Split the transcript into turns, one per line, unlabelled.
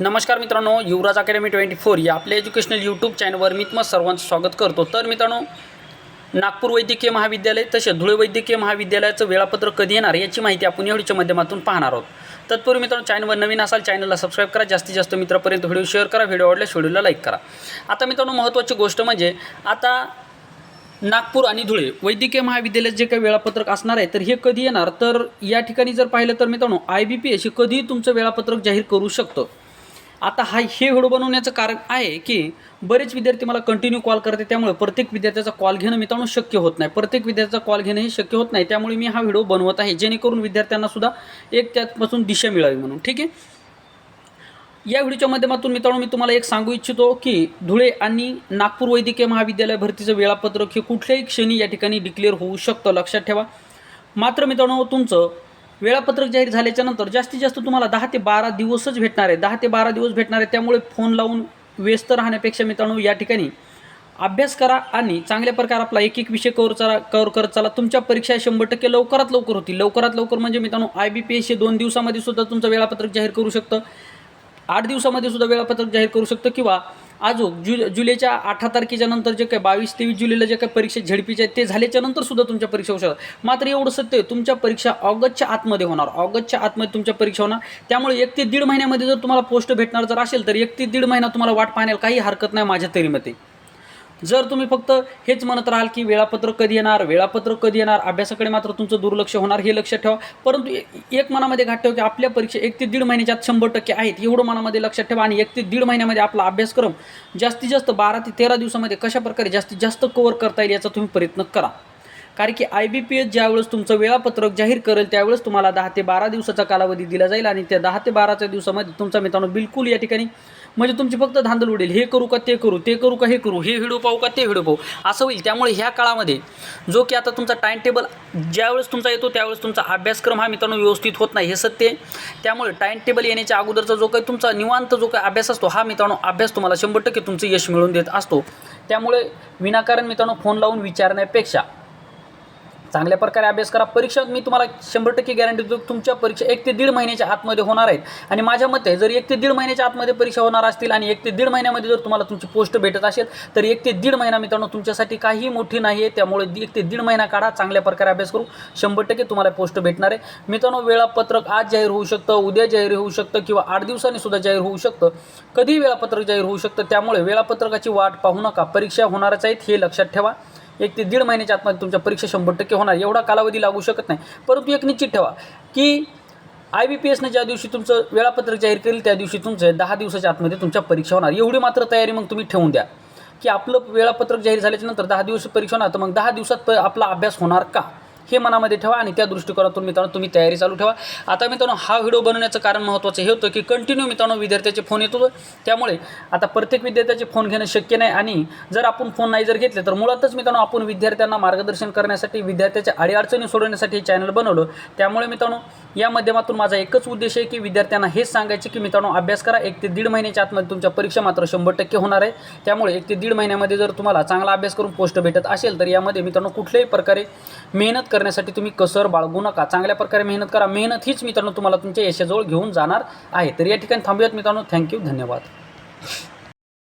नमस्कार मित्रांनो युवराज academy twenty four या आपल्या एज्युकेशनल यूट्यूब चॅनलवर मी तुम्हाला सर्वांचं स्वागत करतो. तर मित्रांनो नागपूर वैद्यकीय महाविद्यालय तसेच धुळे वैद्यकीय महाविद्यालयाचं वेळापत्रक कधी येणार याची माहिती आपण या व्हिडिओच्या माध्यमातून पाहणार आहोत. तत्पूर्वी मित्रांनो चॅनलवर नवीन असाल चॅनलला सबस्क्राईब करा. जास्तीत जास्त मित्रापर्यंत व्हिडिओ शेअर करा. व्हिडिओ आवडल्यास व्हिडिओला लाईक करा. आता मित्रांनो महत्त्वाची गोष्ट म्हणजे आता नागपूर आणि धुळे वैद्यकीय महाविद्यालयात जे काही वेळापत्रक असणार आहे तर हे कधी येणार? तर या ठिकाणी जर पाहिलं तर मित्रांनो आय बी पी एस हे कधीही तुमचं वेळापत्रक जाहीर करू शकतं. आता हा हे व्हिडिओ बनवण्याचं कारण आहे की बरेच विद्यार्थी मला कंटिन्यू कॉल करते त्यामुळे प्रत्येक विद्यार्थ्याचा कॉल घेणं मित्रांनो शक्य होत नाही. प्रत्येक विद्यार्थ्याचा कॉल घेणं हे शक्य होत नाही. त्यामुळे मी हा व्हिडिओ बनवत आहे जेणेकरून विद्यार्थ्यांना सुद्धा एक त्यापासून दिशा मिळावी म्हणून. ठीक आहे? या व्हिडिओच्या माध्यमातून मित्रांनो मी तुम्हाला एक सांगू इच्छितो की धुळे आणि नागपूर वैद्यकीय महाविद्यालय भरतीचं वेळापत्रक हे कुठल्याही क्षणी या ठिकाणी डिक्लेअर होऊ शकतं लक्षात ठेवा. मात्र मित्रांनो तुमचं वेळापत्रक जाहीर झाल्याच्यानंतर जास्तीत जास्त तुम्हाला दहा ते बारा दिवसच भेटणार आहे. दहा ते बारा दिवस भेटणार आहे. त्यामुळे फोन लावून व्यस्त राहण्यापेक्षा मित्रांनो या ठिकाणी अभ्यास करा आणि चांगल्या प्रकारे आपला एक एक विषय कवर चला कवर करत चला. तुमच्या परीक्षा शंभर टक्के लवकरात लवकर होतील. लवकरात लवकर म्हणजे मित्रांनो आय बी पी एस हे दोन दिवसामध्ये सुद्धा तुमचं वेळापत्रक जाहीर करू शकतं. आठ दिवसामध्ये सुद्धा वेळापत्रक जाहीर करू शकतं किंवा अजून जु जुलैच्या अठरा तारखेच्या नंतर जे काही बावीस तेवीस जुलैला जे काही परीक्षा झडपीच्या आहेत ते झाल्याच्यानंतर सुद्धा तुमच्या परीक्षा होऊ शकतात. मात्र एवढं सत्य तुमच्या परीक्षा ऑगस्टच्या आतमध्ये होणार. ऑगस्टच्या आतमध्ये तुमच्या परीक्षा होणार. त्यामुळे एक ते दीड महिन्यामध्ये जर तुम्हाला पोस्ट भेटणार जर असेल तर एक ते दीड महिना तुम्हाला वाट पाहण्याला काही हरकत नाही माझ्या तरी मते. जर तुम्ही फक्त हेच म्हणत राहाल की वेळापत्रक कधी येणार वेळापत्रक कधी येणार अभ्यासाकडे मात्र तुमचं दुर्लक्ष होणार हे लक्षात ठेवा. परंतु एक मनामध्ये घाट ठेवा की आपल्या परीक्षा एक ते दीड महिन्याच्या आत शंभर टक्के आहेत एवढं मनामध्ये लक्षात ठेवा आणि एक ते दीड महिन्यामध्ये आपला अभ्यासक्रम जास्तीत जास्त बारा ते तेरा दिवसामध्ये कशा प्रकारे जास्तीत जास्त कव्हर करता येईल याचा तुम्ही प्रयत्न करा. कारण की आय बी पी एस ज्यावेळेस तुमचं वेळापत्रक जाहीर करेल त्यावेळेस तुम्हाला दहा ते बारा दिवसाचा कालावधी दिला जाईल आणि त्या दहा ते बाराच्या दिवसामध्ये तुमचा मित्रांनो बिलकुल या ठिकाणी म्हणजे तुमची फक्त धांदल उडेल. हे करू का ते करू ते करू का हे करू हे व्हिडिओ पाहू का ते व्हिडिओ पाहू. असं होईल. त्यामुळे ह्या काळामध्ये जो की आता तुमचा टाईम टेबल ज्यावेळेस तुमचा येतो त्यावेळेस तुमचा अभ्यासक्रम हा मित्रांनो व्यवस्थित होत नाही. हे सत्य त्यामुळे टाईम टेबल येण्याच्या अगोदरचा जो काही तुमचा निवांत जो काही अभ्यास असतो हा मित्रांनो अभ्यास तुम्हाला शंभर टक्के तुमचं यश मिळवून देत असतो. त्यामुळे विनाकारण मित्रांनो फोन लावून विचारण्यापेक्षा चांगल्या प्रकारे अभ्यास करा. परीक्षा मी तुम्हाला शंभर टक्के गॅरंटी देतो तुमच्या परीक्षा एक ते दीड महिन्याच्या आतमध्ये होणार आहेत. आणि माझ्या मते जर एक ते दीड महिन्याच्या आतमध्ये परीक्षा होणार असतील आणि एक ते दीड महिन्यामध्ये जर तुम्हाला तुमची पोस्ट भेटत असेल तर एक ते दीड महिना मित्रांनो तुमच्यासाठी काही मोठी नाही आहे. त्यामुळे एक ते दीड महिना काढा चांगल्या प्रकारे अभ्यास करू शंभर टक्के तुम्हाला पोस्ट भेटणार आहे. मित्रांनो वेळापत्रक आज जाहीर होऊ शकतं उद्या जाहीर होऊ शकतं किंवा आठ दिवसांनी सुद्धा जाहीर होऊ शकतं. कधीही वेळापत्रक जाहीर होऊ शकतं त्यामुळे वेळापत्रकाची वाट पाहू नका. परीक्षा होणारच आहेत हे लक्षात ठेवा. एक ते दीड महिन्याच्या आतमध्ये तुमच्या परीक्षा शंभर टक्के होणार. एवढा कालावधी लागू शकत नाही. परंतु एक निश्चित ठेवा की आय बी पी एसनं ज्या दिवशी तुमचं वेळापत्रक जाहीर केलं त्या दिवशी तुमचं दहा दिवसाच्या आतमध्ये तुमच्या परीक्षा होणार. एवढी मात्र तयारी मग तुम्ही ठेवून द्या. की आपलं वेळापत्रक जाहीर झाल्याच्यानंतर दहा दिवस परीक्षा होणार तर मग दहा दिवसात प- आपला अभ्यास होणार का? हे मनामध्ये ठेवा आणि त्या दृष्टिकोनातून मित्रांनो तुम्ही तयारी चालू ठेवा. आता मित्रांनो हा व्हिडिओ बनवण्याचं कारण महत्त्वाचं हे होतं की कंटिन्यू मित्रांनो विद्यार्थ्याचे फोन येतो त्यामुळे आता प्रत्येक विद्यार्थ्याचे फोन घेणं शक्य नाही आणि जर आपण फोन नाही जर घेतले तर मुळातच मित्रांनो आपण विद्यार्थ्यांना मार्गदर्शन करण्यासाठी विद्यार्थ्याच्या अडीअडचणी सोडवण्यासाठी हे चॅनल बनवलं. त्यामुळे मित्रांनो या माध्यमातून माझा एकच उद्देश आहे की विद्यार्थ्यांना हेच सांगायचे की मित्रांनो अभ्यास करा. एक ते दीड महिन्याच्या आतमध्ये तुमच्या परीक्षा मात्र शंभर टक्के होणार आहे. त्यामुळे एक ते दीड महिन्यामध्ये जर तुम्हाला चांगला अभ्यास करून पोस्ट भेटत असेल तर यामध्ये मित्रांनो कुठल्याही प्रकारे मेहनत करण्यासाठी तुम्ही कसर बाळगू नका. चांगल्या प्रकारे मेहनत करा. मेहनत हीच मित्रांनो तुम्हाला तुमच्या यशाजवळ घेऊन जाणार आहे. तर या ठिकाणी थांबूयात मित्रांनो. थँक्यू धन्यवाद.